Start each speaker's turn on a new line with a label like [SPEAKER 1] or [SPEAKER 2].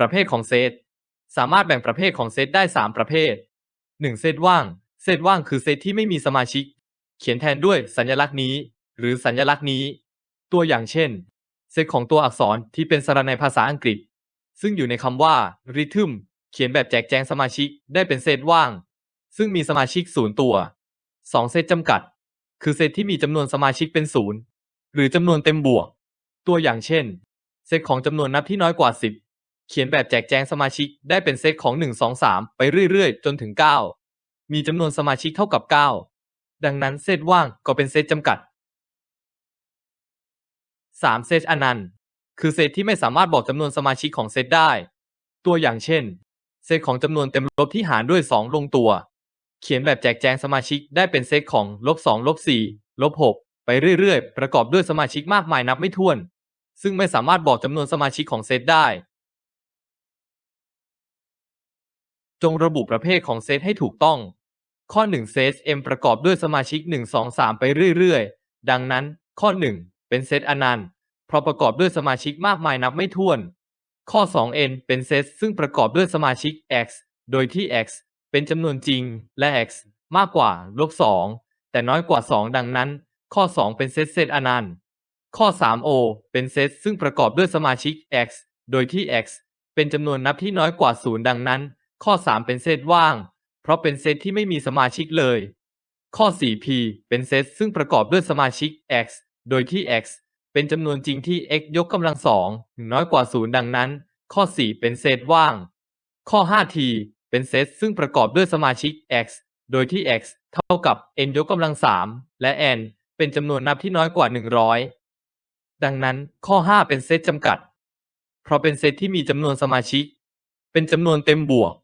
[SPEAKER 1] ประเภทของเซต สามารถแบ่งประเภทของเซตได้ 3 ประเภท 1. เซตว่าง เซตว่างคือเซตที่ไม่มีสมาชิก เขียนแทนด้วยสัญลักษณ์นี้ หรือสัญลักษณ์นี้ ตัวอย่างเช่น เซตของตัวอักษรที่เป็นสระในภาษาอังกฤษ ซึ่งอยู่ในคำว่า rhythm เขียนแบบแจกแจงสมาชิกได้เป็นเซตว่าง ซึ่งมีสมาชิกศูนย์ตัว 2. เซตจำกัด คือเซตที่มีจำนวนสมาชิกเป็นศูนย์หรือจำนวนเต็มบวก ตัวอย่างเช่น เซตของจำนวนนับที่น้อยกว่า 10 เขียนแบบแจกแจงสมาชิกได้เป็นเซตของ 1 2 3 ไปเรื่อยๆ จนถึง 9 มีจำนวนสมาชิกเท่ากับ 9 ดังนั้นเซตว่างก็เป็นเซตจำกัด 3. เซตอนันต์ คือเซตที่ไม่สามารถบอกจำนวนสมาชิกของเซตได้ ตัวอย่างเช่น เซตของจำนวนเต็มลบที่หารด้วย 2 ลงตัว เขียนแบบแจกแจงสมาชิกได้เป็นเซตของลบ2ลบ4ลบ6ไปเรื่อยๆ ประกอบด้วยสมาชิกมากมายนับไม่ถ้วน ซึ่งไม่สามารถบอกจำนวนสมาชิกของเซตได้ จงระบุประเภทของเซตให้ถูกต้อง ข้อ 1 เซต M ประกอบด้วยสมาชิก 1 2 3 ไปเรื่อยๆ ดังนั้น ข้อ 1 เป็นเซตอนันต์ เพราะประกอบด้วยสมาชิกมากมายนับไม่ถ้วน ข้อ 2n เป็นเซตซึ่งประกอบด้วยสมาชิก x โดยที่ x เป็นจำนวนจริงและ x มากกว่าลบ2แต่น้อยกว่า 2 ดังนั้น ข้อ 2 เป็นเซตเซตอนันต์ ข้อ 3o เป็นเซตซึ่งประกอบด้วยสมาชิก x โดยที่ x เป็นจำนวนนับที่น้อยกว่า 0 ดังนั้น ข้อ 3 เป็นเซตว่าง เพราะเป็นเซตที่ไม่มีสมาชิกเลย ข้อ 4p เป็นเซตซึ่งประกอบด้วยสมาชิก x โดยที่ x เป็นจำนวนจริงที่ x ยกกำลังสองน้อยกว่า0ดังนั้น ข้อ 4 เป็นเซตว่าง ข้อ 5t เป็นเซตซึ่งประกอบด้วยสมาชิก x โดยที่ x เท่ากับ n ยกกำลัง3และ n เป็นจำนวนนับที่น้อยกว่า 100 ดังนั้น ข้อ 5 เป็นเซตจำกัด เพราะเป็นเซตที่มีจำนวนสมาชิก เป็นจำนวนเต็มบวก